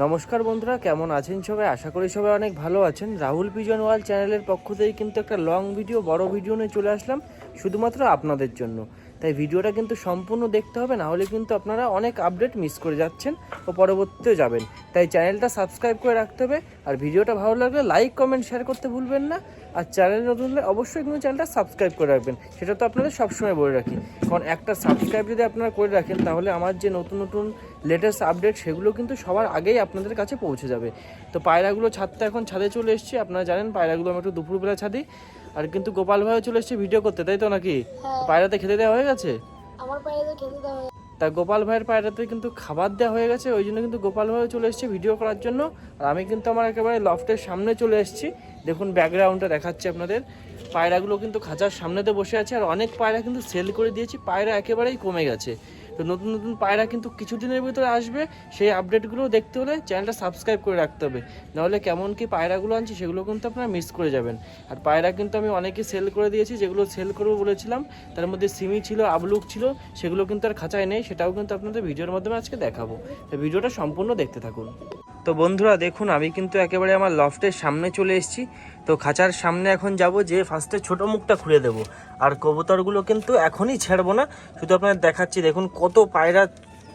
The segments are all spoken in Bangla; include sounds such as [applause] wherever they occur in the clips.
নমস্কার বন্ধুরা, কেমন আছেন সবাই? আশা করি সবাই অনেক ভালো আছেন। রাহুল পিজন ওয়াল চ্যানেলের পক্ষ থেকে কিন্তু একটা লং ভিডিও বড় ভিডিও নিয়ে চলে আসলাম, শুধুমাত্র আপনাদের জন্য। তাই ভিডিওটা কিন্তু সম্পূর্ণ দেখতে হবে, না হলে কিন্তু আপনারা অনেক আপডেট মিস করে যাচ্ছেন ও পরবর্তীতেও যাবেন। তাই চ্যানেলটা সাবস্ক্রাইব করে রাখতে হবে, আর ভিডিওটা ভালো লাগলে লাইক কমেন্ট শেয়ার করতে ভুলবেন না। আর চ্যানেল নতুন হলে অবশ্যই কিন্তু চ্যানেলটা সাবস্ক্রাইব করে রাখবেন, সেটা তো আপনাদের সবসময় বলে রাখি। কারণ একটা সাবস্ক্রাইব যদি আপনারা করে রাখেন, তাহলে আমার যে নতুন নতুন লেটেস্ট আপডেট সেগুলো কিন্তু সবার আগেই আপনাদের কাছে পৌঁছে যাবে। তো পায়রাগুলো ছাদটা এখন ছাদে চলে এসেছি আপনারা জানেন পায়রাগুলো আমি একটু দুপুরবেলা ছাদি। আর কিন্তু গোপাল ভাইও চলে এসেছে ভিডিও করতে তাই তো নাকি? হ্যাঁ। পায়রাতে খেতে দেওয়া হয়ে গেছে? আমার পায়ে খেতে দেওয়া তা গোপাল ভাইয়ের পায়রাতে কিন্তু খাবার দেওয়া হয়ে গেছে ওই জন্য কিন্তু গোপাল ভাইও চলে এসেছে ভিডিও করার জন্য। আর আমি কিন্তু আমার একেবারে লফটের সামনে চলে এসেছি। দেখুন ব্যাকগ্রাউন্ডটা দেখাচ্ছি আপনাদের। পায়রাগুলো কিন্তু খাঁচার সামনেতে বসে আছে আর অনেক পায়রা কিন্তু সেল করে দিয়েছি পায়রা একেবারেই কমে গেছে। তো নতুন নতুন পায়রা কিন্তু কিছু দিনের ভিতরে আসবে। সেই আপডেটগুলো দেখতে হলে চ্যানেলটা সাবস্ক্রাইব করে রাখতে হবে। নাহলে কেমন কি পায়রাগুলো আনছি সেগুলো কিন্তু আপনারা মিস করে যাবেন। আর পায়রা কিন্তু আমি অনেকে সেল করে দিয়েছি, যেগুলো সেল করব বলেছিলাম, তার মধ্যে সিমি ছিল, আবলুক ছিল, সেগুলো কিন্তু আর খাঁচায় নেই, সেটাও কিন্তু আপনাদের ভিডিওর মাধ্যমে আজকে দেখাবো। তো ভিডিওটা সম্পূর্ণ দেখতে থাকুন। তো বন্ধুরা দেখুন, আমি কিন্তু একেবারে আমার লফটের সামনে চলে এসেছি। তো খাঁচার সামনে এখন যাব যে ফার্স্টে ছোট মুখটা খুলে দেব। আর কবুতরগুলো কিন্তু এখনই ছাড়বো না। শুধু আপনার দেখাচ্ছি, দেখুন কত পায়রা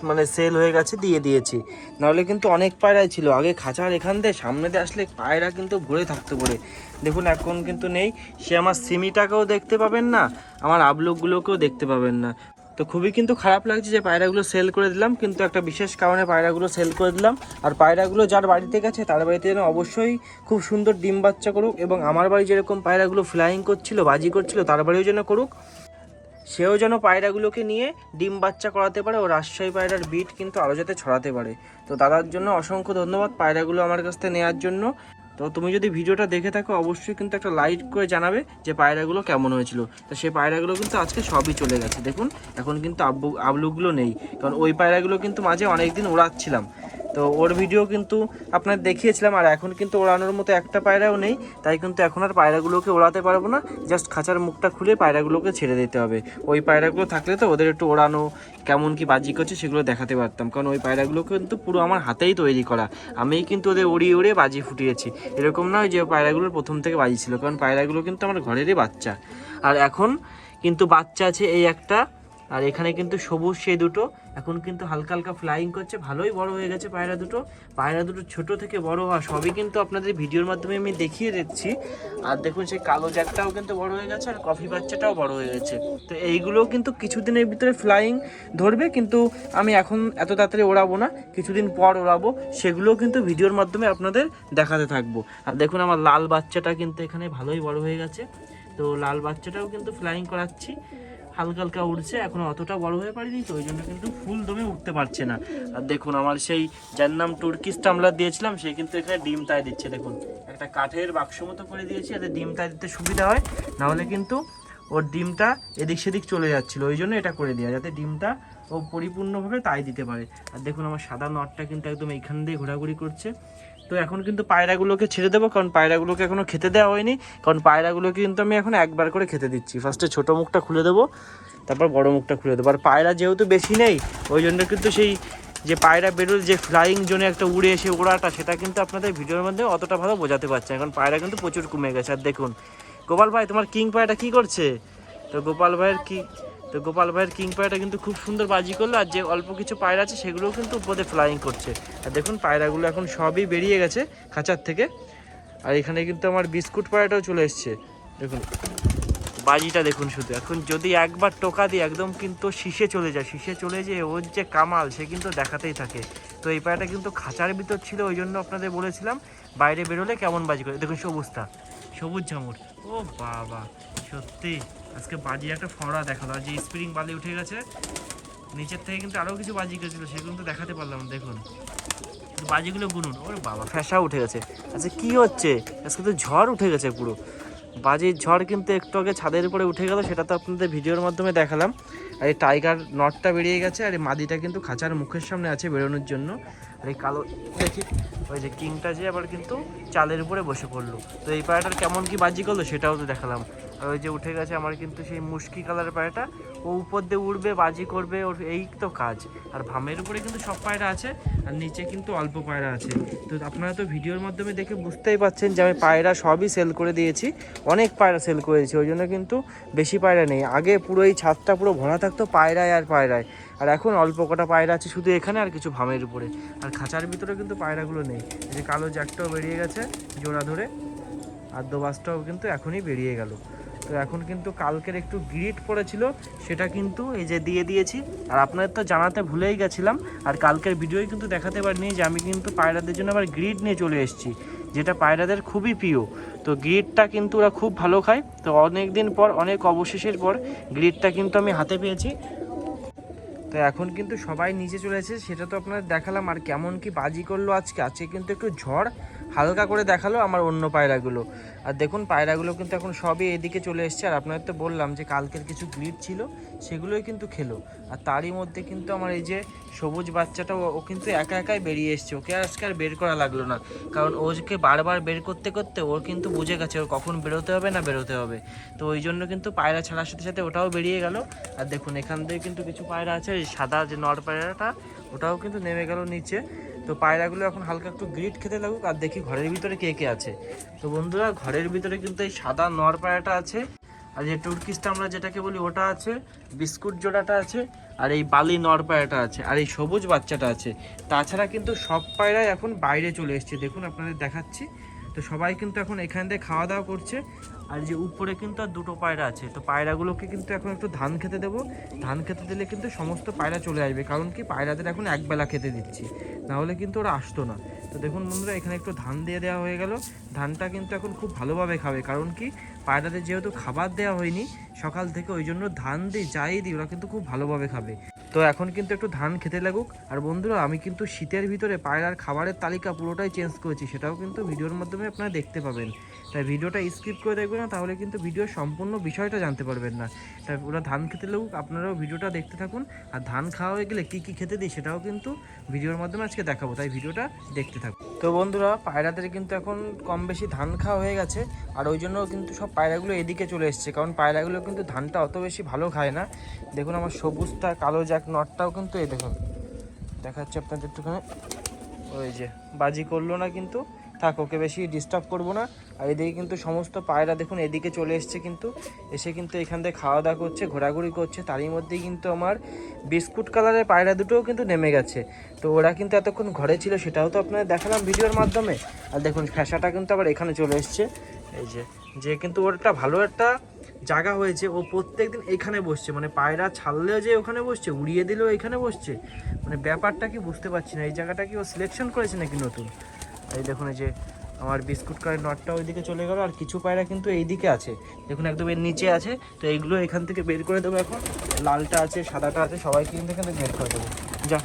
মানে সেল হয়ে গেছে, দিয়ে দিয়েছি। নাহলে কিন্তু অনেক পায়রাই ছিল। আগে খাঁচার এখান দিয়ে সামনে দিয়ে আসলে পায়রা কিন্তু ভরে থাকতো পরে দেখুন, এখন কিন্তু নেই। সে আমার সিমিটাকেও দেখতে পাবেন না, আমার আবলুকগুলোকেও দেখতে পাবেন না। তো খুবই কিন্তু খারাপ লাগছে যে পায়রাগুলো সেল করে দিলাম, কিন্তু একটা বিশেষ কারণে পায়রাগুলো সেল করে দিলাম। আর পায়রাগুলো যার বাড়িতে গেছে তার বাড়িতে যেন অবশ্যই খুব সুন্দর ডিম বাচ্চা করুক এবং আমার বাড়ি যেরকম পায়রাগুলো ফ্লাইং করছিল, বাজি করছিল, তার বাড়িও যেন করুক, সেও যেন পায়রাগুলোকে নিয়ে ডিম বাচ্চা করাতে পারে ও রাজশাহী পায়রার বিট কিন্তু আরও যাতে ছড়াতে পারে। তো দাদার জন্য অসংখ্য ধন্যবাদ পায়রাগুলো আমার কাছ থেকে নেওয়ার জন্য। তো তুমি যদি ভিডিওটা দেখে থাকো, অবশ্যই কিন্তু একটা লাইক করে জানাবে যে পায়রাগুলো কেমন হয়েছিল। তো সেই পায়রাগুলো কিন্তু আজকে সবই চলে গেছে। দেখুন, এখন কিন্তু আব্বু আবলুগুলো নেই। কারণ ওই পায়রাগুলো কিন্তু মাঝে অনেক দিন ওড়াচ্ছিলাম। তো ওর ভিডিও কিন্তু আপনার দেখিয়েছিলাম, আর এখন কিন্তু ওড়ানোর মতো একটা পায়রাও নেই, তাই কিন্তু এখন আর পায়রাগুলোকে ওড়াতে পারব না। জাস্ট খাঁচার মুখটা খুলে পায়রাগুলোকে ছেড়ে দিতে হবে। ওই পায়রাগুলো থাকলে তো ওদের একটু ওড়ানো, কেমন কি বাজি করছে সেগুলো দেখাতে পারতাম। কারণ ওই পায়রাগুলো কিন্তু পুরো আমার হাতেই তৈরি করা। আমিই কিন্তু ওদের উড়িয়ে উড়িয়ে বাজি ফুটিয়েছি। এরকম নয় যে পায়রাগুলোর প্রথম থেকে বাজি ছিল, কারণ পায়রাগুলো কিন্তু আমার ঘরেরই বাচ্চা। আর এখন কিন্তু বাচ্চা আছে এই একটা আর এখানে কিন্তু সবুজ সেই দুটো। এখন কিন্তু হালকা হালকা ফ্লাইং করছে। ভালোই বড় হয়ে গেছে পায়রা দুটো। পায়রা দুটো ছোট থেকে বড় হওয়া সবই কিন্তু আপনাদের ভিডিওর মাধ্যমে আমি দেখিয়ে দিচ্ছি। আর দেখুন সেই কালো জ্যাকটাও কিন্তু বড় হয়ে গেছে আর কফি বাচ্চাটাও বড় হয়ে গেছে। তো এইগুলোও কিন্তু কিছুদিনের ভিতরে ফ্লাইং ধরবে। কিন্তু আমি এখন এত তাড়াতাড়ি ওড়াবো না। কিছুদিন পর ওড়াবো। সেগুলোও কিন্তু ভিডিওর মাধ্যমে আপনাদের দেখাতে থাকব। আর দেখুন আমার লাল বাচ্চাটা কিন্তু এখানে ভালোই বড় হয়ে গেছে। তো লাল বাচ্চাটাও কিন্তু ফ্লাইং করাচ্ছি। হালকা হালকা উঠছে এখন অতটা বড় হয়ে পারিনি, তো ওই জন্য কিন্তু ফুল দমে উঠতে পারছে না। আর দেখুন, আমার সেই যার নাম টুর্কিশ টামলার দিয়েছিলাম, সে কিন্তু এখানে ডিম তাই দিচ্ছে, দেখুন। একটা কাঠের বাক্স মতো করে দিয়েছি, যাতে ডিম তাই দিতে সুবিধা হয়, নাহলে কিন্তু ওর ডিমটা এদিক সেদিক চলে যাচ্ছিল, ওই জন্য এটা করে দেওয়া যাতে ডিমটা ও পরিপূর্ণভাবে তাই দিতে পারে। আর দেখুন, আমার সাদা নটটা কিন্তু একদম এইখান দিয়ে ঘোরাঘুরি করছে। তো এখন কিন্তু পায়রাগুলোকে ছেড়ে দেবো, কারণ পায়রাগুলোকে এখনও খেতে দেওয়া হয়নি। কারণ পায়রাগুলোকে কিন্তু আমি এখন একবার করে খেতে দিচ্ছি। ফার্স্টে ছোটো মুখটা খুলে দেবো, তারপর বড় মুখটা খুলে দেবো। আর পায়রা যেহেতু বেশি নেই, ওই জন্য কিন্তু সেই যে পায়রা বেরোল, যে ফ্লাইং জোনে একটা উড়ে এসে ওড়াটা, সেটা কিন্তু আপনাদের ভিডিওর মধ্যে অতটা ভালো বোঝাতে পারছে। এখন পায়রা কিন্তু প্রচুর কমে গেছে। আর দেখুন, গোপাল ভাই, তোমার কিং পায়রাটা কি করছে? তো গোপাল ভাইয়ের কি তো গোপাল ভাইয়ের কিং পায়রাটা কিন্তু খুব সুন্দর বাজি করল, আর যে অল্প কিছু পায়রা আছে সেগুলোও কিন্তু উপরে ফ্লাইং করছে। আর দেখুন, পায়রাগুলো এখন সবই বেরিয়ে গেছে খাঁচার থেকে। আর এখানে কিন্তু আমার বিস্কুট পায়রাটাও চলে এসছে। দেখুন, বাজিটা দেখুন শুধু। এখন যদি একবার টোকা দিই একদম কিন্তু শীষে চলে যায়, শীষে চলে যেয়ে ওর যে কামাল, সে কিন্তু দেখাতেই থাকে। তো এই পায়রাটা কিন্তু খাঁচার ভিতর ছিল, ওই জন্য আপনাদের বলেছিলাম, বাইরে বেরোলে কেমন বাজি করে। দেখুন, সবুজটা, সবুজ ঝামুর। ও বাবা, সত্যি। আজকে বাজি একটা ফড়া দেখাল আর যে স্প্রিং বালি উঠে গেছে। নিচের থেকে কিন্তু আরও কিছু বাজি গেছিল, সেগুলো তো দেখাতে পারলাম, দেখুন। বাজিগুলো গুনুন, ওরে বাবা। ফ্যাসা উঠে গেছে। আচ্ছা কি হচ্ছে? আজকে তো ঝড় উঠে গেছে পুরো। বাজির ঝড় কিন্তু একটু আগে ছাদের উপরে উঠে গেল, সেটা তো আপনাদের ভিডিওর মাধ্যমে দেখালাম। আর এই টাইগার নটটা বেরিয়ে গেছে, আর এই মাদিটা কিন্তু খাঁচার মুখের সামনে আছে বেরোনোর জন্য। আর এই কালো দেখি, ওই যে কিংটা যে আবার কিন্তু চালের উপরে বসে পড়ল। তো এই পায়রাটার কেমন কি বাজি করল সেটাও তো দেখালাম। আর ওই যে উঠে গেছে আমার কিন্তু সেই মুশকি কালারের পায়রাটা ও উপর দিয়ে উড়বে, বাজি করবে, ওর এই তো কাজ। আর ভামের উপরে কিন্তু সব পায়রা আছে, আর নিচে কিন্তু অল্প পায়রা আছে। তো আপনারা তো ভিডিওর মাধ্যমে দেখে বুঝতেই পাচ্ছেন যে আমি পায়রা সবই সেল করে দিয়েছি, অনেক পায়রা সেল করেছি, ওই জন্য কিন্তু বেশি পায়রা নেই। আগে পুরো এই ছাদটা পুরো ভরা থাকতো পায়রায় আর পায়রায়। আর এখন অল্প কটা পায়রা আছে, শুধু এখানে আর কিছু ভামের উপরে। আর খাঁচার ভিতরে কিন্তু পায়রাগুলো নেই। এই যে কালো জ্যাকটাও বেরিয়ে গেছে জোড়া ধরে, আর দোবাসটাও কিন্তু এখনই বেরিয়ে গেল। তো এখন কিন্তু কালকের একটু গ্রিট পড়েছিল, সেটা কিন্তু এই যে দিয়ে দিয়েছি। আর আপনাদের তো জানাতে ভুলেই গেছিলাম, আর কালকের ভিডিওই কিন্তু দেখাতে পারিনি যে আমি কিন্তু পায়রাদের জন্য আবার গ্রিড নিয়ে চলে এসেছি, যেটা পায়রাদের খুবই প্রিয়। তো গ্রিডটা কিন্তু ওরা খুব ভালো খায়। তো অনেক দিন পর, অনেক অবশেষের পর গ্রিডটা কিন্তু আমি হাতে পেয়েছি। তো এখন কিন্তু সবাই নিচে চলেছে সেটা তো আপনারা দেখালাম, আর কেমন কি বাজি করল আজকে? আজকে কিন্তু একটু ঝড় হালকা করে দেখাল আমার অন্য পায়রাগুলো। আর দেখুন, পায়রাগুলো কিন্তু এখন সবই এদিকে চলে এসছে। আর আপনাদের তো বললাম যে কালকের কিছু গ্লিড ছিল, সেগুলোই কিন্তু খেলো। আর তারই মধ্যে কিন্তু আমার এই যে সবুজ বাচ্চাটা, ও- কিন্তু একা একাই বেরিয়ে এসছে। ওকে আজকে আর বের করা লাগল না। কারণ ওকে বারবার বের করতে করতে ওর কিন্তু বুঝে গেছে ওর কখন বেরোতে হবে না বেরোতে হবে। তো ওই জন্য কিন্তু পায়রা ছাড়ার সাথে সাথে ওটাও বেরিয়ে গেল। আর দেখুন, এখান থেকে কিন্তু কিছু পায়রা আছে সাদা যে নর পায়রাটা, ওটাও কিন্তু নেমে গেল নিচে। তো পায়রাগুলো এখন হালকা একটু গ্রিট খেতে লাগুক, আর দেখি ঘরের ভিতরে কে কে আছে। তো বন্ধুরা, ঘরের ভিতরে কিন্তু এই সাদা নর পায়রাটা আছে, আর যে টুরকিসটা আমরা যেটাকে বলি ওটা আছে, বিস্কুট জোড়াটা আছে, আর এই বালি নর পায়রাটা আছে, আর এই সবুজ বাচ্চাটা আছে। তাছাড়া কিন্তু সব পায়রাই এখন বাইরে চলে এসছে। দেখুন, আপনাদের দেখাচ্ছি। তো সবাই কিন্তু এখন এখান দিয়ে খাওয়া দাওয়া করছে। আর যে উপরে কিন্তু আর দুটো পায়রা আছে। তো পায়রাগুলোকে কিন্তু এখন একটু ধান খেতে দেবো। ধান খেতে দিলে কিন্তু সমস্ত পায়রা চলে আসবে। কারণ কি? পায়রাদের এখন একবেলা খেতে দিচ্ছি। না হলে কিন্তু ওরা আসতো না। তো দেখুন বন্ধুরা, এখানে একটু ধান দিয়ে দেওয়া হয়ে গেল। ধানটা কিন্তু এখন খুব ভালোভাবে খাবে। কারণ কি? পায়রাদের যেহেতু খাবার দেওয়া হয়নি, সকাল থেকে ওই জন্য ধান দিই যাই দিই ওরা কিন্তু খুব ভালোভাবে খাবে। তো এখন কিন্তু একটু ধান খেতে লাগুক। আর বন্ধুরা, আমি কিন্তু শীতের ভিতরে পায়রার খাবারের তালিকা পুরোটাই চেঞ্জ করেছি, সেটাও কিন্তু ভিডিওর মাধ্যমে আপনারা দেখতে পাবেন। তাই ভিডিওটা স্কিপ করে দেখবেন না, তাহলে কিন্তু ভিডিওর সম্পূর্ণ বিষয়টা জানতে পারবেন না। তাই ওরা ধান খেতে লাগুক, আপনারাও ভিডিওটা দেখতে থাকুন। আর ধান খাওয়া হয়ে গেলে কী কী খেতে দিই সেটাও কিন্তু ভিডিওর মাধ্যমে আজকে দেখাবো, তাই ভিডিওটা দেখতে থাকুন। তো বন্ধুরা, পায়রাদের কিন্তু এখন কম বেশি ধান খাওয়া হয়ে গেছে, আর ওই জন্য কিন্তু সব পায়রাগুলো এদিকে চলে এসছে, কারণ পায়রাগুলো কিন্তু ধানটা অত বেশি ভালো খায় না। দেখুন আমার সবুজটা, কালো জ্যাক নটটাও কিন্তু এই দেখুন। দেখাচ্ছে আপনাদের একটুখানি। ওই যে, বাজি করল না কিন্তু। থাক, ওকে বেশি ডিস্টার্ব করব না। আর এদিকে কিন্তু সমস্ত পায়রা দেখুন, এদিকে চলে এসছে কিন্তু। এসে কিন্তু এখান থেকে খাওয়া দাওয়া করছে, ঘোরাঘুরি করছে। তারই মধ্যেই কিন্তু আমার বিস্কুট কালারের পায়রা দুটোও কিন্তু নেমে গেছে। তো ওরা কিন্তু এতক্ষণ ঘরে ছিল, সেটাও তো আপনাদের দেখালাম ভিডিওর মাধ্যমে। আর দেখুন, ফ্যাসাটা কিন্তু আবার এখানে চলে এসছে। এই যে যে কিন্তু ওর একটা ভালো একটা জায়গা হয়েছে। ও প্রত্যেকদিন এখানে বসছে। মানে পায়রা ছাড়লেও যে ওখানে বসছে, উড়িয়ে দিলেও এখানে বসছে। মানে ব্যাপারটা কি বুঝতে পারছি না। এই জায়গাটা কি ও সিলেকশন করেছে নাকি নতুন? এই দেখুন, এই যে আমার বিস্কুট কারের নটটা ওইদিকে চলে গেল, আর কিছু পায়রা কিন্তু এইদিকে আছে। দেখুন, একদম এর নিচে আছে। তো এইগুলো এখান থেকে বের করে দেবো এখন। লালটা আছে, সাদাটা আছে, সবাইকে কিন্তু এখান বের করে দেবো। যা।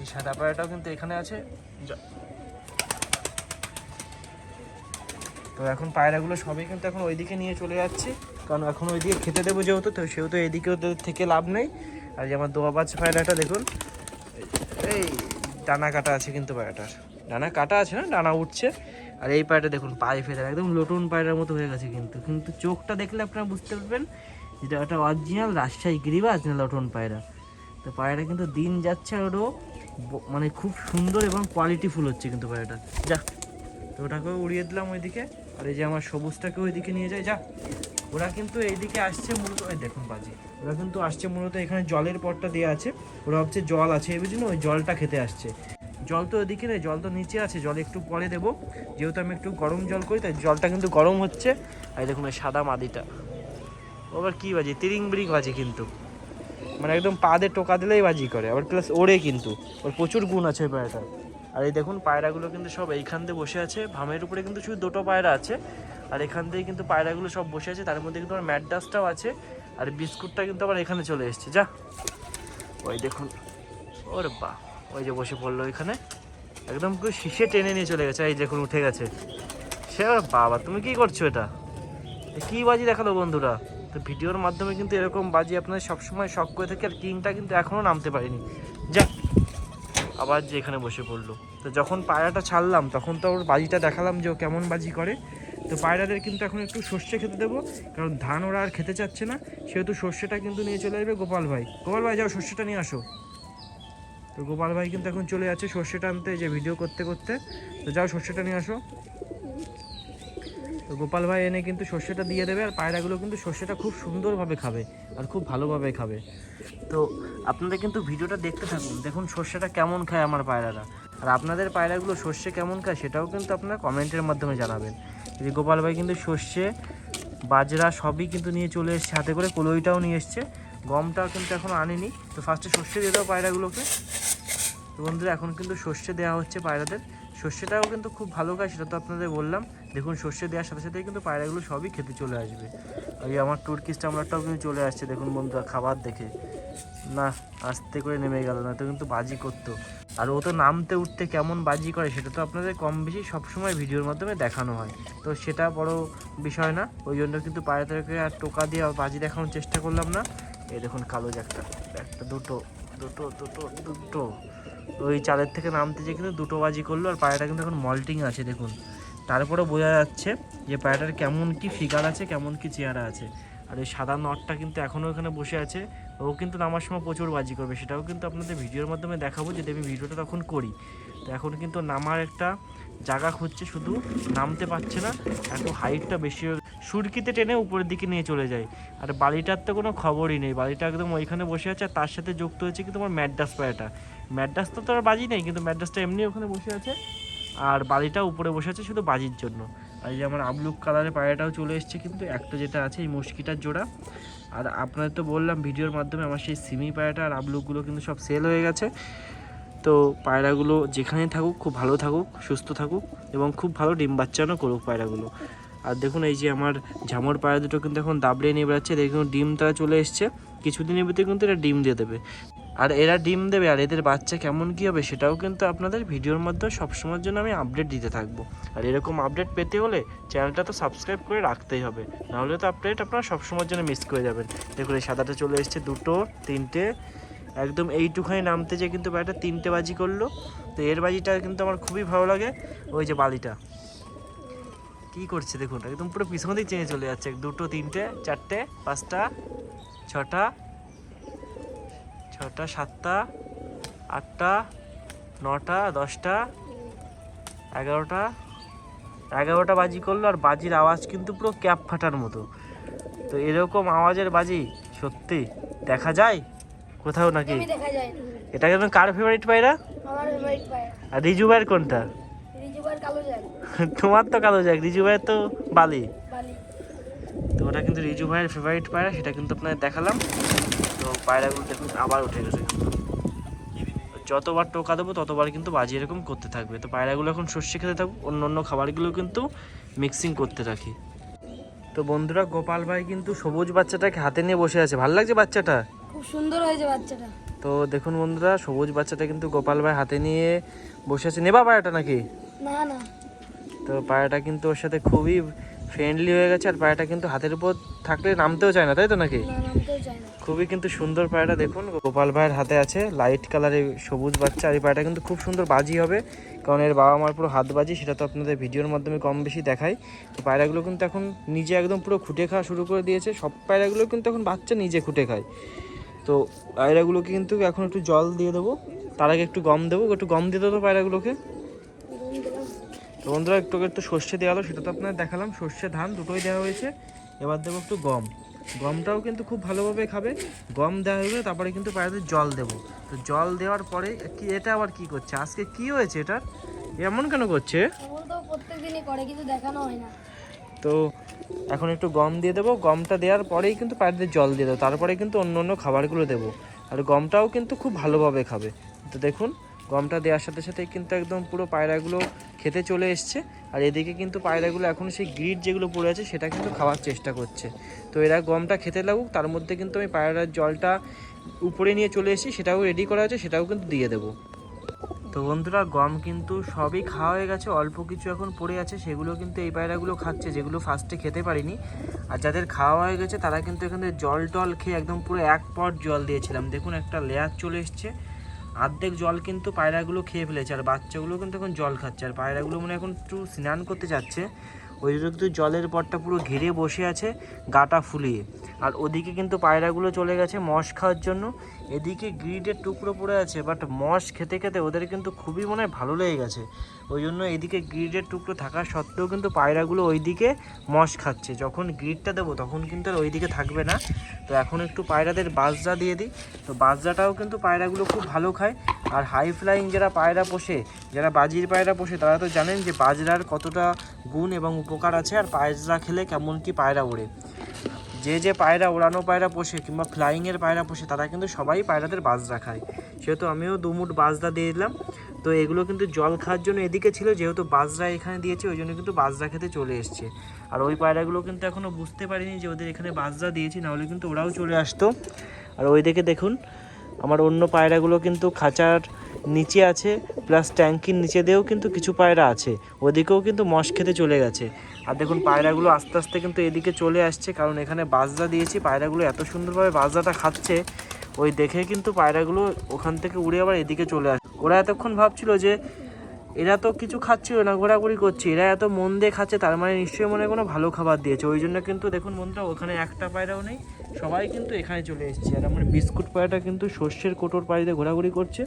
এই সাদা পায়রাটাও কিন্তু এখানে আছে। যা। তো এখন পায়রাগুলো সবই কিন্তু এখন ওইদিকে নিয়ে চলে যাচ্ছে। কারণ এখন ওইদিকে খেতে দেবো যেহেতু, তো সেহেতু এইদিকে ওদের থেকে লাভ নেই। আর যে আমার দোয়াবাজ পায়রাটা, দেখুন। এই ডানা কাটা আছে কিন্তু পায়রাটার। ডানা কাটা আছে না, ডানা উঠছে। আর এই পায়রাটা দেখুন, পায়ে ফেলে একদম লটুন পায়রার মতো হয়ে গেছে কিন্তু। কিন্তু চোখটা দেখলে আপনারা বুঝতে পারবেন যেটা একটা অরিজিনাল রাজশাহী গিরিবাজ না লটন পায়রা। তো পায়রাটা কিন্তু দিন যাচ্ছে আর ওরও মানে খুব সুন্দর এবং কোয়ালিটিফুল হচ্ছে কিন্তু পায়রাটা। যা, তো ওটাকেও উড়িয়ে দিলাম ওইদিকে। আর এই যে আমার সবুজটাকে ওইদিকে নিয়ে যায়। যা, ওরা কিন্তু এইদিকে আসছে মূলত ওই দেখুন বাজি। ওরা কিন্তু আসছে মূলত এখানে জলের পটটা দেওয়া আছে। ওরা ভাবছে জল আছে, এই বুঝলি ওই জলটা খেতে আসছে। জল তো ওদিকে নেই, জল তো নিচে আছে, জল একটু পরে দেবো। যেহেতু আমি একটু গরম জল করি, তাই জলটা কিন্তু গরম হচ্ছে। আর দেখুন ওই সাদা মাদিটা। ও আবার কী বাজি? তিরিং বিরিং বাজে কিন্তু। মানে একদম পা দিয়ে টোকা দিলেই বাজি করে, আবার প্লাস ওড়ে কিন্তু। ওর প্রচুর গুণ আছে ওই পায়রাটা আর এই দেখুন, পায়রাগুলো কিন্তু সব এইখান দিয়ে বসে আছে। ভামের উপরে কিন্তু শুধু দুটো পায়রা আছে। আর এখান থেকে কিন্তু পায়রাগুলো সব বসে আছে। তার মধ্যে কিন্তু আমার ম্যাডাসটাও আছে। আর বিস্কুটটা কিন্তু আবার এখানে চলে এসছে। যা। ওই দেখুন। ওর বা ওই যে বসে পড়ল ওইখানে একদম পুরো শীষে টেনে নিয়ে চলে গেছে, এই দেখুন উঠে গেছে। সে বাবা, তুমি কি করছ এটা? কি বাজি দেখাল বন্ধুরা? তো ভিডিওর মাধ্যমে কিন্তু এরকম বাজি আপনাদের সবসময় শখ করে থাকে, আর কিংটা কিন্তু এখনও নামতে পারিনি। যা আবার যে এখানে বসে পড়ল। তো যখন পায়রাটা ছাড়লাম, তখন তো ওর বাজিটা দেখালাম যে ও কেমন বাজি করে। তো পায়রাদের কিন্তু এখন একটু সর্ষে খেতে দেবো, কারণ ধান ওরা আর খেতে চাচ্ছে না। সেহেতু সর্ষেটা কিন্তু নিয়ে চলে যাবে গোপাল ভাই। গোপাল ভাই, যাও সর্ষেটা নিয়ে আসো। তো গোপাল ভাই কিন্তু এখন চলে যাচ্ছে সর্ষেটা আনতে যে ভিডিও করতে করতে। তো যাও সর্ষেটা নিয়ে আসো। তো গোপাল ভাই এনে কিন্তু সর্ষেটা দিয়ে দেবে আর পায়রাগুলো কিন্তু সর্ষেটা খুব সুন্দরভাবে খাবে আর খুব ভালোভাবে খাবে। তো আপনারা কিন্তু ভিডিওটা দেখতে থাকুন, দেখুন সর্ষেটা কেমন খায় আমার পায়রারা। আর আপনাদের পায়রাগুলো সর্ষে কেমন খায় সেটাও কিন্তু আপনারা কমেন্টের মাধ্যমে জানাবেন। যে গোপাল ভাই কিন্তু সর্ষে, বাজরা সবই কিন্তু নিয়ে চলে এসছে, হাতে করে কলইটাও নিয়ে এসছে। গমটাও কিন্তু এখনও আনেনি। তো ফার্স্টে সর্ষে দিয়ে দাও পায়রাগুলোকে। তো বন্ধুরা, এখন কিন্তু সর্ষে দেওয়া হচ্ছে পায়রাদের। সর্ষেটাও কিন্তু খুব ভালো কাজ সেটা তো আপনাদের বললাম। দেখুন, সর্ষে দেওয়ার সাথে সাথে কিন্তু পায়রাগুলো সবই খেতে চলে আসবে। ওই আমার টুর্কিশ টামলারটাও কিন্তু চলে আসছে, দেখুন বন্ধুরা, খাবার দেখে। না, আস্তে করে নেমে গেল, না তো কিন্তু বাজি করতো। আর ও তো নামতে উঠতে কেমন বাজি করে, সেটা তো আপনাদের কম বেশি সবসময় ভিডিওর মাধ্যমে দেখানো হয়। তো সেটা বড় বিষয় না, ওই জন্য কিন্তু পায়রাদেরকে আর টোকা দিয়ে বাজি দেখানোর চেষ্টা করলাম না। এই দেখুন, কালো একটা একটা, দুটো দুটো দুটো দুটো। ওই চাঁদের থেকে নামতে যে কিন্তু দুটো বাজি করল, আর পায়রাটা কিন্তু এখন মল্টিং আছে, দেখুন। তারপরে বোঝা যাচ্ছে যে পায়রাটার কেমন কি ফিগার আছে, কেমন কি চেহারা আছে। আর ওই সাদা নটটা কিন্তু এখনও এখানে বসে আছে। ও কিন্তু নামার সময় প্রচুর বাজি করবে। সেটাও কিন্তু আপনাদের ভিডিওর মাধ্যমে দেখাবো, যদি আমি ভিডিওটা তখন করি। তো এখন কিন্তু নামার একটা জায়গা খুঁজছে, শুধু নামতে পারছে না, এত হাইটটা বেশি সুরকিতে টেনে উপরের দিকে নিয়ে চলে যায়। আর বালিটার তো কোনো খবরই নেই। বালিটা একদম ওইখানে বসে আছে, আর তার সাথে যুক্ত হয়েছে কিন্তু আমার ম্যাডাস পায়রাটা ম্যাডাস তো তার বাজি নেই, কিন্তু ম্যাডাসটা এমনি ওখানে বসে আছে। আর বালিটা উপরে বসে আছে শুধু বাজির জন্য। আর এই যে আমার আবলুক কালারের পায়রাটাও চলে এসছে কিন্তু, একটা যেটা আছে এই মুশকিটার জোড়া। আর আপনাদের তো বললাম, ভিডিওর মাধ্যমে আমার সেই সিমি পায়রাটা আর আবলুকগুলো কিন্তু সব সেল হয়ে গেছে। তো পায়রাগুলো যেখানেই থাকুক, খুব ভালো থাকুক, সুস্থ থাকুক এবং খুব ভালো ডিম বাচ্চানো করুক পায়রাগুলো। আর দেখুন এই যে আমার ঝামর পায়রা দুটো কিন্তু এখন দাবড়ে নিয়ে বেড়াচ্ছে। দেখুন ডিম তারা চলে এসছে। কিছুদিনের ভিতরে কিন্তু এরা ডিম দিয়ে দেবে। আর এরা ডিম দেবে আর এদের বাচ্চা কেমন কী হবে সেটাও কিন্তু আপনাদের ভিডিওর মাধ্যমে সবসময়ের জন্য আমি আপডেট দিতে থাকব। আর এরকম আপডেট পেতে হলে চ্যানেলটা তো সাবস্ক্রাইব করে রাখতেই হবে। নাহলে তো আপডেট আপনারা সবসময়ের জন্য মিস করে যাবেন। দেখুন এই সাদাটা চলে এসছে দুটো, তিনটে একদম এইটুখানি নামতে যে কিন্তু একটা তিনটে বাজি করল। তো এর বাজিটা কিন্তু আমার খুবই ভালো লাগে। ওই যে বালিটা। কি করছে দেখুন, একদম পুরো পিছন দিক চেয়ে চলে যাচ্ছে। দুটো, তিনটে, চারটে, পাঁচটা, ছটা ছটা, সাতটা, আটটা, নটা, দশটা, এগারোটা এগারোটা বাজি করল আর বাজির আওয়াজ কিন্তু পুরো ক্যাপ ফাটার মতো। তো এরকম আওয়াজের বাজি সত্যি দেখা যায়? কোথাও নাকি? এটা কেন কার ফেভারিট পায়রা? আর রিজু ভাইয়ের কোনটা? [laughs] তোমার তো কালো যাক রিজু ভাইয়ের তো বালি। তো ওটা কিন্তু রিজু ভাইয়ের ফেভারিট পায়রা সেটা কিন্তু আপনাদের দেখালাম। তো পায়রাগুলো দেখুন আবার উঠে গেছে। কিন্তু যতবার টোকা দেবো ততবার কিন্তু বাজি এরকম করতে থাকবে। তো পায়রাগুলো এখন সর্ষে খেতে থাকুক অন্য অন্য খাবারগুলো কিন্তু মিক্সিং করতে থাকি। তো বন্ধুরা গোপাল ভাই কিন্তু সবুজ বাচ্চাটাকে হাতে নিয়ে বসে আছে। ভালো লাগছে বাচ্চাটা? খুব সুন্দর হয়েছে বাচ্চাটা। তো দেখুন বন্ধুরা সবুজ বাচ্চাটা কিন্তু গোপাল ভাই হাতে নিয়ে বসে আছে নেবা পায়রাটা নাকি? না না। তো পায়রাটা কিন্তু ওর সাথে খুবই ফ্রেন্ডলি হয়ে গেছে আর পায়রাটা কিন্তু হাতের উপর থাকলে নামতেও চায় না তাই তো নাকি? খুবই কিন্তু সুন্দর পায়রাটা দেখুন গোপাল ভাইয়ের হাতে আছে লাইট কালারের সবুজ বাচ্চা আর এই পায়রাটা কিন্তু খুব সুন্দর বাজি হবে কারণ এর বাবা মার পুরো হাত বাজি সেটা তো আপনাদের ভিডিওর মাধ্যমে কম বেশি দেখাই। তো পায়রাগুলো কিন্তু এখন নিজে একদম পুরো খুঁটে খাওয়া শুরু করে দিয়েছে সব পায়রাগুলো কিন্তু এখন বাচ্চা নিজে খুঁটে খায়। তো পায়রাগুলোকে কিন্তু এখন একটু জল দিয়ে দেবো। তার আগে একটু গম দেবো। একটু গম দিয়ে দেবো পায়রাগুলোকে। তো বন্ধুরা, একটু একটু সর্ষে দেওয়া হলো, সেটা তো আপনার দেখালাম। সর্ষে, ধান দুটোই দেওয়া হয়েছে। এবার দেবো একটু গম। গমটাও কিন্তু খুব ভালোভাবে খাবে। গম দেওয়া হয়ে গেলে তারপরে কিন্তু পায়রাদের জল দেবো। তো জল দেওয়ার পরে কি, এটা আবার কি করছে? আজকে কি হয়েছে এটার? এমন কেন করছে? এমন তো প্রত্যেক দিনই করে, কিন্তু দেখানো হয় না। তো এখন একটু গম দিয়ে দেবো। গমটা দেওয়ার পরেই কিন্তু পায়রাদের জল দিয়ে দেবো। তারপরে কিন্তু অন্য অন্য খাবারগুলো দেবো। আর গমটাও কিন্তু খুব ভালোভাবে খাবে। তো দেখুন, গমটা দেওয়ার সাথে সাথে কিন্তু একদম পুরো পায়রাগুলো খেতে চলে এসছে। আর এদিকে কিন্তু পায়রাগুলো এখন সেই গ্রিড যেগুলো পড়ে আছে, সেটা কিন্তু খাওয়ার চেষ্টা করছে। তো এরা গমটা খেতে লাগুক, তার মধ্যে কিন্তু আমি পায়রার জলটা উপরে নিয়ে চলে এসেছি, সেটাও রেডি করা আছে, সেটাও কিন্তু দিয়ে দেবো। তো বন্ধুরা, গম কিন্তু সবই খাওয়া হয়ে গেছে, অল্প কিছু এখন পড়ে আছে, সেগুলো কিন্তু এই পায়রাগুলো খাচ্ছে, যেগুলো ফার্স্টে খেতে পারিনি। আর যাদের খাওয়া হয়ে গেছে, তারা কিন্তু এখানে জল টল খেয়ে একদম পুরো এক পট জল দিয়েছিলাম। দেখুন, একটা লেয়ার চলে এসছে। অর্ধেক জল কিন্তু পায়রাগুলো খেয়ে ফেলেছে, আর বাচ্চাগুলো কিন্তু এখন জল খাচ্ছে। আর পায়রাগুলো মনে এখন একটু স্নান করতে যাচ্ছে। ওই কিন্তু জলের পরটা পুরো ঘিরে বসে আছে, গাটা ফুলিয়ে। আর ওদিকে কিন্তু পায়রাগুলো চলে গেছে মশ খাওয়ার জন্য। এদিকে গ্রিডের টুকরো পড়ে আছে বাট মশ খেতে খেতে ওদের কিন্তু খুবই মনে হয় ভালো লেগে গেছে। ওই জন্য এদিকে গ্রিডের টুকরো থাকা সত্ত্বেও কিন্তু পায়রাগুলো ওইদিকে মশ খাচ্ছে। যখন গ্রিডটা দেবো তখন কিন্তু আর ওইদিকে থাকবে না। তো এখন একটু পায়রাদের বাজরা দিয়ে দিই। তো বাজরাটাও কিন্তু পায়রাগুলো খুব ভালো খায়। আর হাই ফ্লাইং যারা পায়রা পোষে, যারা বাজির পায়রা পোষে, তারা তো জানেন যে বাজরার কতটা গুণ এবং উপকার আছে, আর বাজরা খেলে কেমন কি পায়রা ওড়ে। যে যে পায়রা ওড়ানো পায়রা পোষে কিংবা ফ্লাইংয়ের পায়রা পোষে, তারা কিন্তু সবাই পায়রাদের বাজরা খায়। সেহেতু আমিও দুমুট বাজরা দিয়ে দিলাম। তো এগুলো কিন্তু জল খাওয়ার জন্য এদিকে ছিল, যেহেতু বাজরা এখানে দিয়েছে, ওই জন্য কিন্তু বাজরা খেতে চলে এসছে। আর ওই পায়রাগুলো কিন্তু এখনও বুঝতে পারিনি যে ওদের এখানে বাজরা দিয়েছি নাহলে কিন্তু ওরাও চলে আসতো। আর ওই দিকে দেখুন, আমার অন্য পায়রাগুলো কিন্তু খাঁচার নিচে আছে প্লাস ট্যাঙ্কির নিচে দিয়েও কিন্তু কিছু পায়রা আছে। ওদিকেও কিন্তু মশ খেতে চলে গেছে। আর দেখুন, পায়রাগুলো আস্তে আস্তে কিন্তু এদিকে চলে আসছে, কারণ এখানে বাজরা দিয়েছি। পায়রাগুলো এত সুন্দরভাবে বাজরাটা খাচ্ছে, ওই দেখে কিন্তু পায়রাগুলো ওখান থেকে উড়ে আবার এদিকে চলে আসে ওরা এতক্ষণ ভাবছিল যে, এরা তো কিছু খাচ্ছিল না, ঘোরাঘুরি করছে। এরা এত মন দিয়ে খাচ্ছে, তার মানে নিশ্চয়ই মনে কোনো ভালো খাবার দিয়েছে। ওই জন্য কিন্তু দেখুন বন্ধুরা, ওখানে একটা পায়রাও নেই, সবাই কিন্তু এখানে চলে এসেছে। আর আমার বিস্কুট পায়রাটা কিন্তু শস্যের কোটোর পাড়িতে ঘোরাঘুরি করছে।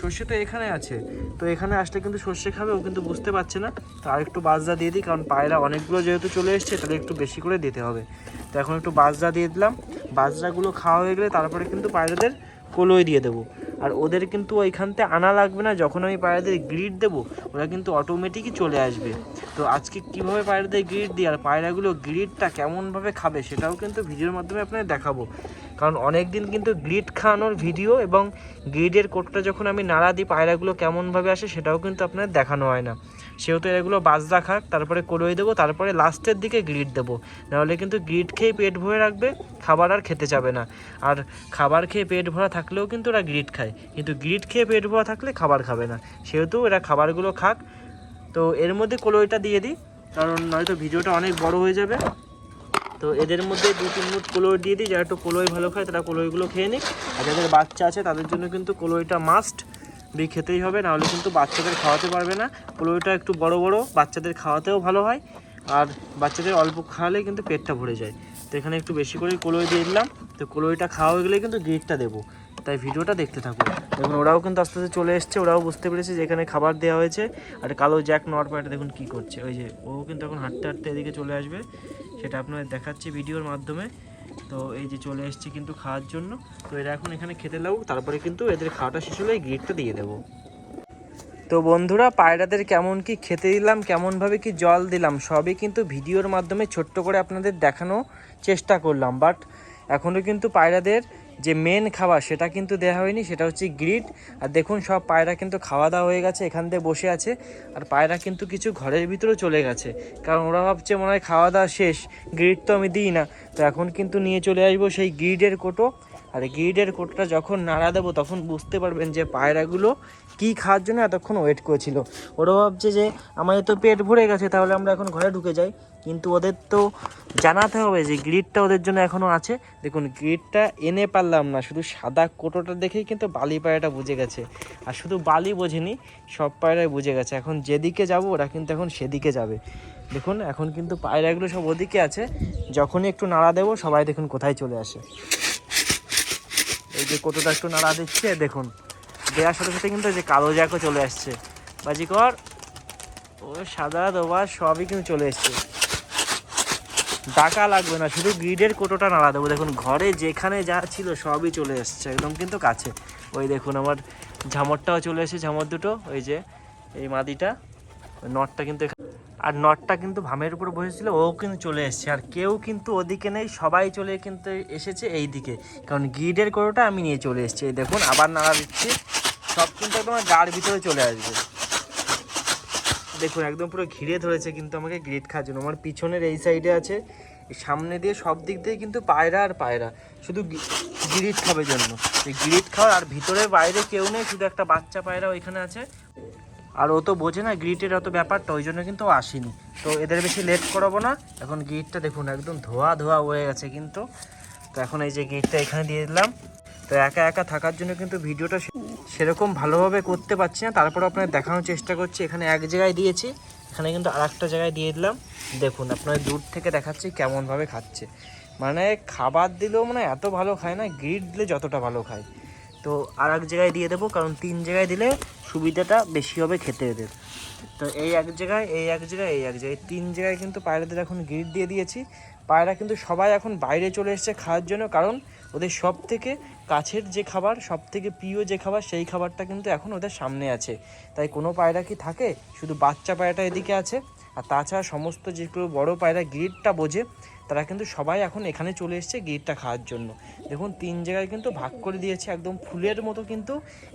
সর্ষে তো এখানে আছে। তো এখানে আসলে কিন্তু সর্ষে খাবে, ও কিন্তু বুঝতে পারছে না। তো আর একটু বাজরা দিয়ে দিই, কারণ পায়রা অনেকগুলো যেহেতু চলে এসছে, তাহলে একটু বেশি করে দিতে হবে। তো এখন একটু বাজরা দিয়ে দিলাম। বাজরাগুলো খাওয়া হয়ে গেলে তারপরে কিন্তু পায়রাদের কলই দিয়ে দেবো। আর ওদের কিন্তু ওইখানতে আনা লাগবে না, যখন আমি পায়রাদের গ্রিড দেবো, ওরা কিন্তু অটোমেটিকই চলে আসবে। তো আজকে কীভাবে পায়রাদের গ্রিড দিই আর পায়রাগুলো গ্রিডটা কেমনভাবে খাবে সেটাও কিন্তু ভিডিওর মাধ্যমে আপনাদের দেখাবো। কারণ অনেক দিন কিন্তু গ্রিড খাওয়ানোর ভিডিও এবং গ্রিডের কোটটা যখন আমি নাড়া দিই, পায়রাগুলো কেমনভাবে আসে সেটাও কিন্তু আপনাদের দেখানো হয় না। সেহেতু এগুলো বাজরা খাক তারপরে কড়ই দেবো, তারপরে লাস্টের দিকে গ্রিড দেবো। নাহলে কিন্তু গ্রিড খেয়ে পেট ভরে রাখবে, খাবার আর খেতে যাবে না। আর খাবার খেয়ে পেট ভরা থাকলেও কিন্তু ওরা গ্রিড খায়। কিন্তু গ্রিড খেয়ে পেট ভরা থাকলে খাবার খাবে না। সেহেতু এরা খাবারগুলো খাক। তো এর মধ্যে কলইটা দিয়ে দিই, কারণ নয়তো ভিডিওটা অনেক বড় হয়ে যাবে। তো এদের মধ্যে দু তিন মুঠ কলই দিয়ে দিই, যারা একটু কলই ভালো খায় তারা কলইগুলো খেয়ে নিক। আর যাদের বাচ্চা আছে তাদের জন্য কিন্তু কলইটা মাস্ট বি খেতেই হবে নাহলে কিন্তু বাচ্চাদের খাওয়াতে পারবে না। কলইটা একটু বড় বড়, বাচ্চাদের খাওয়াতেও ভালো হয়। আর বাচ্চাদের অল্প খাওয়ালে কিন্তু পেটটা ভরে যায়। তো এখানে একটু বেশি করে কলই দিয়ে দিলাম। তো কলইটা খাওয়া হয়ে গেলে কিন্তু গিটটা দেবো। তাই ভিডিওটা দেখতে থাকুন। দেখুন, ওরাও কিন্তু আস্তে আস্তে চলে এসছে। ওরাও বুঝতে পেরেছে যে এখানে খাবার দেওয়া হয়েছে। আর কালো জ্যাক নট পায়টা দেখুন কি করছে। ওই যে, ও কিন্তু এখন হাঁটতে হাঁটতে এদিকে চলে আসবে। সেটা আপনাদের দেখাচ্ছি ভিডিওর মাধ্যমে। তো এই যে চলে এসছে কিন্তু খাওয়ার জন্য। তো এরা এখন এখানে খেতে লাগুক, তারপরে কিন্তু এদের খাওয়াটা শেষ হলে গিটটা দিয়ে দেবো। তো বন্ধুরা, পায়রাদের কেমন কি খেতে দিলাম কেমনভাবে কি জল দিলাম, সবই কিন্তু ভিডিওর মাধ্যমে ছোট্ট করে আপনাদের দেখানো চেষ্টা করলাম। বাট এখনও কিন্তু পায়রাদের যে মেন খাবার, সেটা কিন্তু দেওয়া হয়নি, সেটা হচ্ছে গ্রিড আর দেখুন, সব পায়রা কিন্তু খাওয়া দাওয়া হয়ে গেছে, এখান দিয়ে বসে আছে। আর পায়রা কিন্তু কিছু ঘরের ভিতরেও চলে গেছে। কারণ ওরা ভাবছে মনে হয় খাওয়া দাওয়া শেষ গ্রিড তো আমি দিই না। তো এখন কিন্তু নিয়ে চলে আসব সেই গ্রিডের কোটো। আর গ্রিডের কোটোটা যখন নাড়া দেবো, তখন বুঝতে পারবেন যে পায়রাগুলো কী খাওয়ার জন্য এতক্ষণ ওয়েট করেছিল। ওরা ভাবছে যে, আমাদের তো পেট ভরে গেছে, তাহলে আমরা এখন ঘরে ঢুকে যাই। কিন্তু ওদের তো জানাতে হবে যে গ্রিডটা ওদের জন্য এখনও আছে। দেখুন গ্রিডটা এনে পারলাম না, শুধু সাদা কোটোটা দেখেই কিন্তু বালি পায়রাটা বুঝে গেছে। আর শুধু বালি বোঝেনি, সব পায়রাই বুঝে গেছে। এখন যেদিকে যাব, ওরা কিন্তু এখন সেদিকে যাবে। দেখুন, এখন কিন্তু পায়রাগুলো সব ওদিকে আছে। যখনই একটু নাড়া দেবো, সবাই দেখুন কোথায় চলে আসে। এই যে কোটোটা একটু নাড়া দিচ্ছে, দেখুন। দেওয়ার সাথে সাথে কিন্তু যে কালো জ্যাকও চলে আসছে। বাজিকর ও সাদা দোবার সবই কিন্তু চলে এসছে। ডাকা লাগবে না, শুধু গ্রিডের কোটোটা নাড়া দেবো। দেখুন, ঘরে যেখানে যা ছিল সবই চলে এসছে, একদম কিন্তু কাছে। ওই দেখুন, আমার ঝামরটাও চলে এসেছে, ঝামর দুটো। ওই যে, এই মাদিটা নটটা কিন্তু আর নটটা কিন্তু ভামের উপর বসেছিল, ও কিন্তু চলে এসেছে। আর কেউ কিন্তু ওদিকে নেই, সবাই চলে কিন্তু এসেছে এই দিকে কারণ গ্রিডের কোটোটা আমি নিয়ে চলে এসেছি। দেখুন, আবার নাড়া দিচ্ছি। সব কিন্তু একদম গার ভিতরে চলে আসবে। দেখুন, একদম পুরো ঘিরে ধরেছে কিন্তু আমাকে গ্রিড খাওয়ার জন্য। আমার পিছনের এই সাইডে আছে। সামনে দিয়ে সব দিক দিয়ে কিন্তু পায়রা আর পায়রা। শুধু গ্রিড খাবে জন্য। এই গ্রিড খাওয়ার আর ভিতরে বাইরে কেউ নেই, শুধু একটা বাচ্চা পায়রা ওইখানে আছে। আর ও তো বোঝে না, গ্রিটের অত ব্যাপারটা, ওই জন্য কিন্তু আসেনি। তো এদের বেশি লেট করাবো না। এখন গ্রিটটা দেখুন, একদম ধোয়া ধোয়া হয়ে গেছে কিন্তু। তো এখন এই যে গ্রিটটা এখানে দিয়ে দিলাম। তো একা একা থাকার জন্য কিন্তু ভিডিওটা সেরকম ভালোভাবে করতে পারছি না। তারপর আপনার দেখানোর চেষ্টা করছি। এখানে এক জায়গায় দিয়েছি, এখানে কিন্তু আর একটা জায়গায় দিয়ে দিলাম। দেখুন আপনার দূর থেকে দেখাচ্ছি কেমনভাবে খাচ্ছে। মানে খাবার দিলেও মানে এত ভালো খায় না গ্রিড দিলে যতটা ভালো খায়। তো আর এক জায়গায় দিয়ে দেবো, কারণ তিন জায়গায় দিলে সুবিধাটা বেশি হবে খেতে এদের। তো এই এক জায়গায়, এই এক জায়গায়, এই এক জায়গায়। তিন জায়গায় কিন্তু পায়রাদের এখন গ্রিড দিয়ে দিয়েছি। পায়রা কিন্তু সবাই এখন বাইরে চলে এসেছে খাওয়ার জন্য, কারণ ওদের সব থেকে কাছের যে খাবার সব থেকে প্রিয় যে খাবার, সেই খাবারটা কিন্তু এখন ওদের সামনে আছে। তাই কোনো পায়রা কি থাকে? শুধু বাচ্চা পায়রাটা এদিকে আছে। আর তাছাড়া সমস্ত যেগুলো বড় পায়রা গ্রিডটা বোঝে তারা কিন্তু সবাই এখন এখানে চলে এসেছে গিটটা খাওয়ার জন্য। দেখুন, তিন জায়গায় কিন্তু ভাগ করে দিয়েছে, একদম ফুলের মতো কিন্তু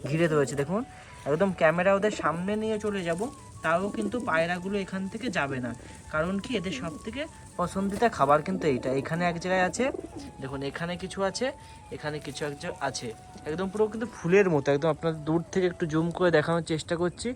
ঘিরে রয়েছে দেখুন, একদম ক্যামেরা ওদের সামনে নিয়ে চলে যাব, তাও কিন্তু পায়রাগুলো এখান থেকে যাবে না। কারণ কি, এদের সব থেকে পছন্দিতা খাবার কিন্তু এইটা। এখানে এক জায়গায় আছে, দেখুন, এখানে কিছু আছে, এখানে কিছু এক আছে। একদম পুরো কিন্তু ফুলের মতো, একদম আপনার দূর থেকে একটু জুম করে দেখানোর চেষ্টা করছি।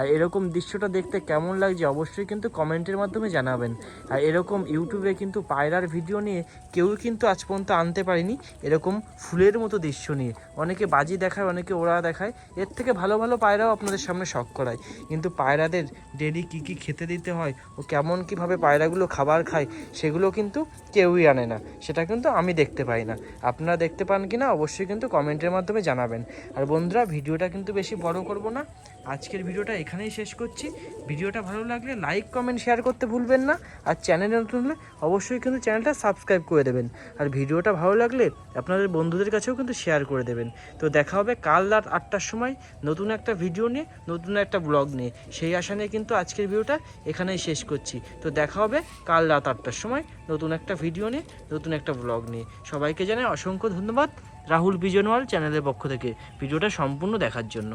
আর এরকম দৃশ্যটা দেখতে কেমন লাগছে অবশ্যই কিন্তু কমেন্টের মাধ্যমে জানাবেন। আর এরকম ইউটিউবে কিন্তু পায়রার ভিডিও নিয়ে কেউ কিন্তু আজ পর্যন্ত আনতে পারিনি এরকম ফুলের মতো দৃশ্য নিয়ে। অনেকে বাজি দেখায়, অনেকে ওরা দেখায়, এর থেকে ভালো ভালো পায়রাও আপনাদের সামনে শখ করায়। কিন্তু পায়রাদের ডেলি কী কী খেতে দিতে হয় ও কেমন কীভাবে পায়রাগুলো খাবার খায় সেগুলো কিন্তু কেউই আনে না। সেটা কিন্তু আমি দেখতে পাই না। আপনারা দেখতে পান কি না অবশ্যই কিন্তু কমেন্টের মাধ্যমে জানাবেন। আর বন্ধুরা, ভিডিওটা কিন্তু বেশি বড় করব না। আজকের ভিডিওটা এখানেই শেষ করছি। ভিডিওটা ভালো লাগলে লাইক কমেন্ট শেয়ার করতে ভুলবেন না। আর চ্যানেলে নতুন হলে অবশ্যই কিন্তু চ্যানেলটা সাবস্ক্রাইব করে দেবেন। আর ভিডিওটা ভালো লাগলে আপনাদের বন্ধুদের কাছেও কিন্তু শেয়ার করে দেবেন। তো দেখা হবে কাল রাত আটটার সময় নতুন একটা ভিডিও নিয়ে, নতুন একটা ব্লগ নিয়ে। সেই আশা নিয়ে কিন্তু আজকের ভিডিওটা এখানেই শেষ করছি। তো দেখা হবে কাল রাত আটটার সময় নতুন একটা ভিডিও নিয়ে, নতুন একটা ব্লগ নিয়ে। সবাইকে জানাই অসংখ্য ধন্যবাদ রাহুল বিজনওয়াল চ্যানেলের পক্ষ থেকে ভিডিওটা সম্পূর্ণ দেখার জন্য।